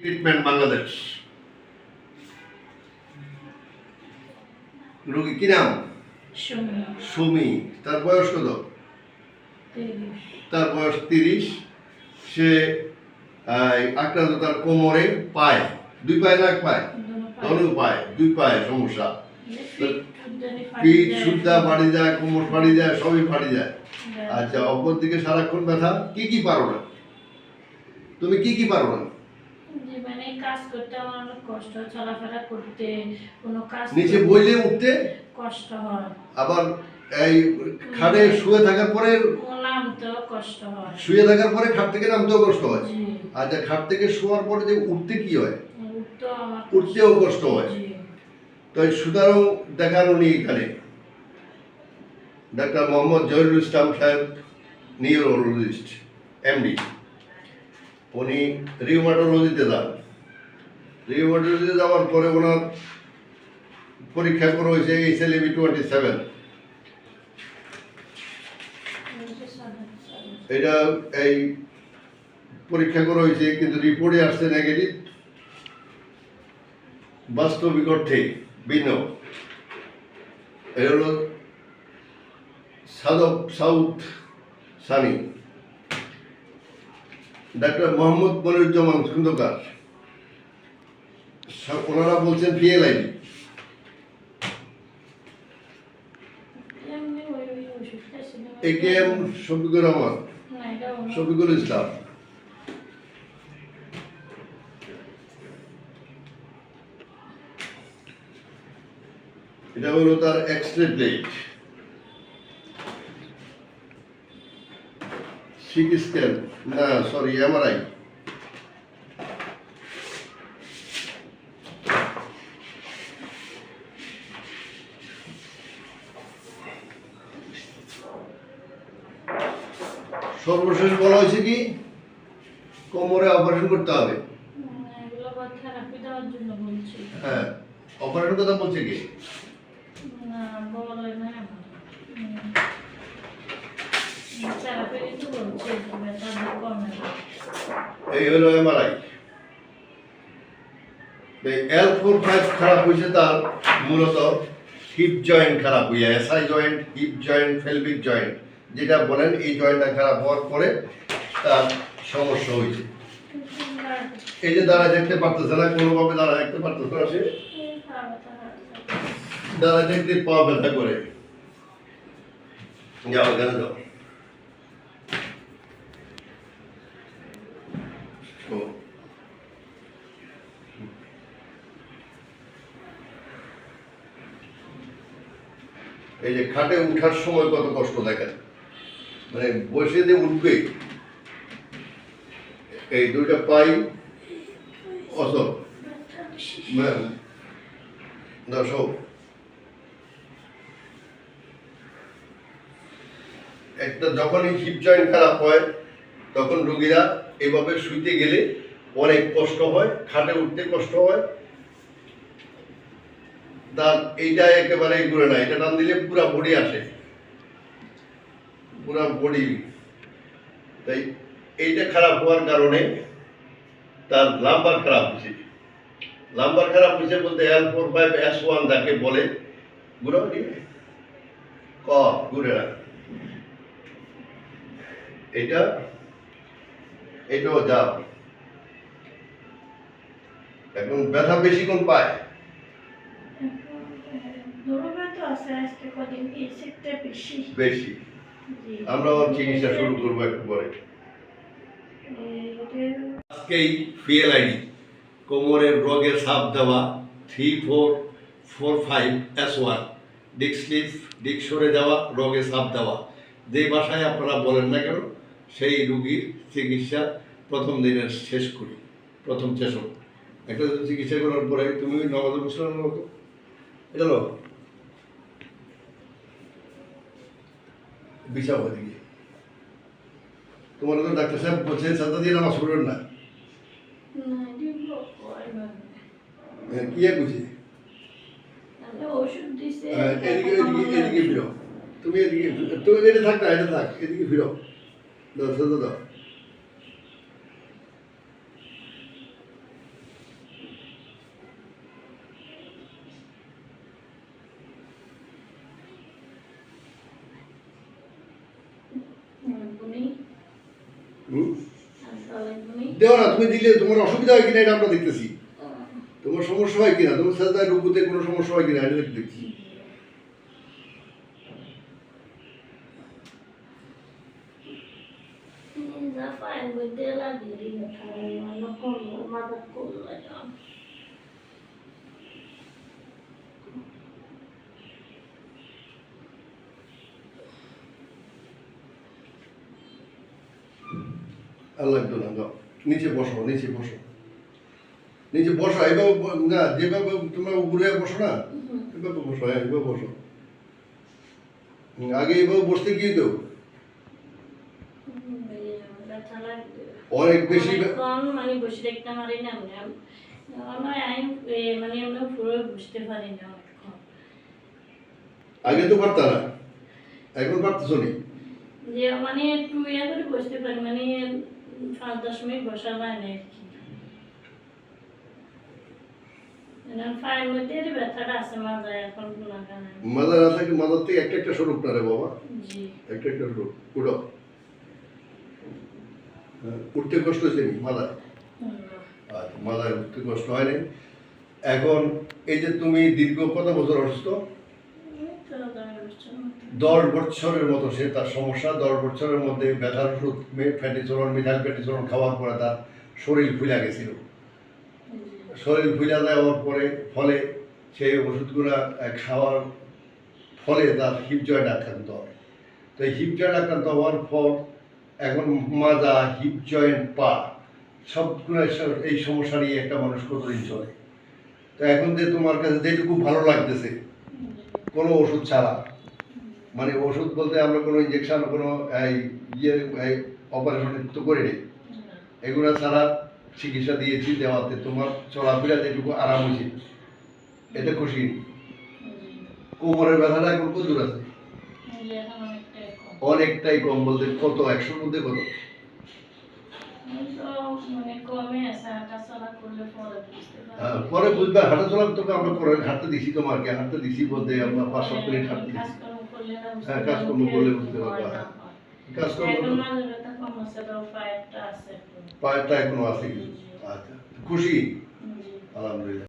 Treatment Bangladesh রোগী কি নাম? সুমি। তার বয়স কত? তার বয়স তিরিশ। সে আক্রান্ত তার কোমরে পায়। দুই পায়ে না এক পায়? ধনু পায়। দুই পায়ে সমস্যা। পিঠ সুদ্ধা ফাড়ি যায়। কোমর ফাড়ি যায় সবই ফাড়ি যায়। আচ্ছা অপর দিকে সারাক্ষণ ব্যথা। কি কি পারো না? তুমি কি কি পারো না? জীবনে কাজ করতে আমার অনেক কষ্ট চলাফেরা করতে কোনো কাজ নিচে বইলে উঠতে? কষ্ট হয়। আবার এই খাটে শুয়ে থাকার পরে নামতেও কষ্ট হয়। শুয়ে থাকার পরে খাট থেকে নামতেও কষ্ট হয়। আচ্ছা খাট থেকে শোয়ার পরে যে উঠতে কি হয়? উঠতেও কষ্ট- হয়। জি। তো এই সুতরাং দেখানো নি এখানে। ডাক্তার মোহাম্মদ জহিরুল ইসলাম সাহেব নিউরোলজিস্ট এমডি। উনি রিউমাটোলজিতে যান। রিউমাটোলজিতে যাওয়ার পরে ওনার পরীক্ষা করা হয়েছে H L B twenty seven এটা এই পরীক্ষা করা হয়েছে, কিন্তু রিপোর্টে আসছে নেগেটিভ বাস্তবিক অর্থে ভিন্ন। এটা হলো সাদক সাউথ সানি ডাক্তার মোহাম্মদ মনিরুজ্জামান খন্দকার ওনারা বলছেন PLID. A K M Shafiqur Rahman. Shafiqul Islam. এটা হলো তার X ray plate CT scan, না সরি এমআরআই সর্বশেষ বলা হয়েছে কি? কোমরে অপারেশন করতে হবে। হ্যাঁ অপারেশন কথা বলছে কি? এই হলো এমআরআই এল ফোর ফাইভ খারাপ হয়েছে তার মূলত হিপ জয়েন্ট খারাপ হইয়া SI joint hip joint pelvic joint যেটা বলেন এই জয়েন্টটা খারাপ হওয়ার পরে তার সমস্যা হয়েছে। এই যে দাঁড়ায় দেখতে পারতেছে না, কোনোভাবে দাঁড়ায় দেখতে পারতেছে না সে। দাঁড়ায় দেখতে পা ব্যথা করে। যাও যাও। এই যে খাটে উঠার সময় কত কষ্ট দেখেন। মানে বসে যে উঠবে এই দুইটা পাই অসল ম্যাম দর্শক একটা যখনই হিপ জয়েন্ট খারাপ হয়, তখন রোগীরা এভাবে শুইতে গেলে অনেক কষ্ট হয়, খাটে উঠতে কষ্ট হয়। তার এইটা একেবারে ঘুরে না, এটা টান দিলে পুরা বডি আসে। পুরা বডি তাই এইটা খারাপ হওয়ার কারণে তার লাম্বার খারাপ হয়েছে। লাম্বার খারাপ হয়েছে বলতে L four five S one যাকে বলে। ঘুরাও নি ক ঘুরে না এটা এটাও যা। এখন ব্যথা বেশিক্ষণ পায়? ধরবে তো আছে আজকে কদিন এই শীতটা বেশি। বেশি। আমরা চিকিৎসা শুরু করব একটু পরে। আজকেই পিএলআইডি কোমরের রোগের সাপ দেওয়া three four four five S one disc slip disc সরে যাওয়া, রোগে সাপ দেওয়া। যে ভাষায় আপনারা বলেন না কেন, সেই রুগীর চিকিৎসা প্রথম দিনের শেষ করি। প্রথম সেশন একটা চিকিৎসা করার পরে তুমি নগদ মুসলাম মতো এটা লো বিছাও ওদিকে तुम्हाला तर डॉक्टर साहेब पैसे सतत येणार हॉस्पिटल ना ইয়ে বুঝি এদিকে এদিকে এদিকে ফিরো তুমি এদিকে তুমি এটা থাক না এটা থাক এদিকে ফিরো দাও সদ দাও Mm-hmm. দেও না তুমি দিলে তোমার অসুবিধা হয় কিনা এটা আমরা দেখতেছি তোমার সমস্যা হয় কিনা তোমার সাথে রুকুতে কোনো সমস্যা হয় কিনা এটা দেখতেছি যা পায়ের মধ্যে লাগিয়ে ব্যথা মানে করল মাথা করল এটা আল্লাহ একটু না দাও। নিচে বসো নিচে বসো। নিচে বসো এভাবে না যেভাবে তোমরা উপরে বসো না এভাবে বসো হ্যাঁ এভাবে বসো। আগে এভাবে বসতে গিয়ে তো অনেক বেশি মানে বসে দেখতে পারি না মানে আমরা পুরো বুঝতে পারি না আগে তো পারতা না এখন পারতেছো নি? যে মানে একটু ইয়ে করে বসতে পারি মানে পাঁচ দশ মিনিট বসা মানে আছে থাকে একটা একটা স্বরূপ না রে বাবা? একটা একটা স্বরূপ। উঠো। হ্যাঁ, উঠতে কষ্ট হয়েছে। আচ্ছা মাথায় উঠতে কষ্ট হয়নি। এখন এই যে তুমি দীর্ঘ কত বছর অসুস্থ? দশ বছরের মতো সে তার সমস্যা, দশ বছরের মধ্যে ব্যথার ওষুধ ফ্যাটিচরন মিথাইল ফ্যাটিচরন খাওয়ার পরে তার শরীর ফুলা গেছিল। শরীর ফুলা দেওয়ার পরে ফলে সেই ওষুধগুলো খাওয়ার ফলে তার হিপ জয়েন্ট আক্রান্ত হয় তো হিপ জয়েন্ট আক্রান্ত হওয়ার পর এখন মাজা হিপ জয়েন্ট পা, সবগুলো এই সমস্যা নিয়ে একটা মানুষ কতদিন চলে তো এখন যে তোমার কাছে যেটুকু ভালো লাগতেছে কোনো ওষুধ ছাড়া। মানে ওষুধ বলতে আমরা কোনো ইঞ্জেকশন কোনো ইয়ে অপারেশন তো করিনি। এগুলো ছাড়া চিকিৎসা দিয়েছি দেওয়াতে। তোমার চলাফেরা যেটুকু আরাম হয়েছে এটা খুশি। কোমরের ব্যথাটা এখন প্রচুর আছে। অনেকটাই কম বলতে কত একশোর মধ্যে কত এই তো মানে কমে আছে হাঁটা চলা করলে পরে পরে বুঝবে হাঁটা চলা তোকে আমরা করে হাঁটতে দিছি তোমাকে হাঁটতে দিছি বলতে আমরা পাঁচ সাত মিনিট হাঁটতে দিছি হ্যাঁ, কাজকর্ম করলে বুঝতে পারব পারবা। হয়। কাজকর্ম একটু। পায়েরটা এখনও আছে। আচ্ছা খুশি? আলহামদুলিল্লাহ।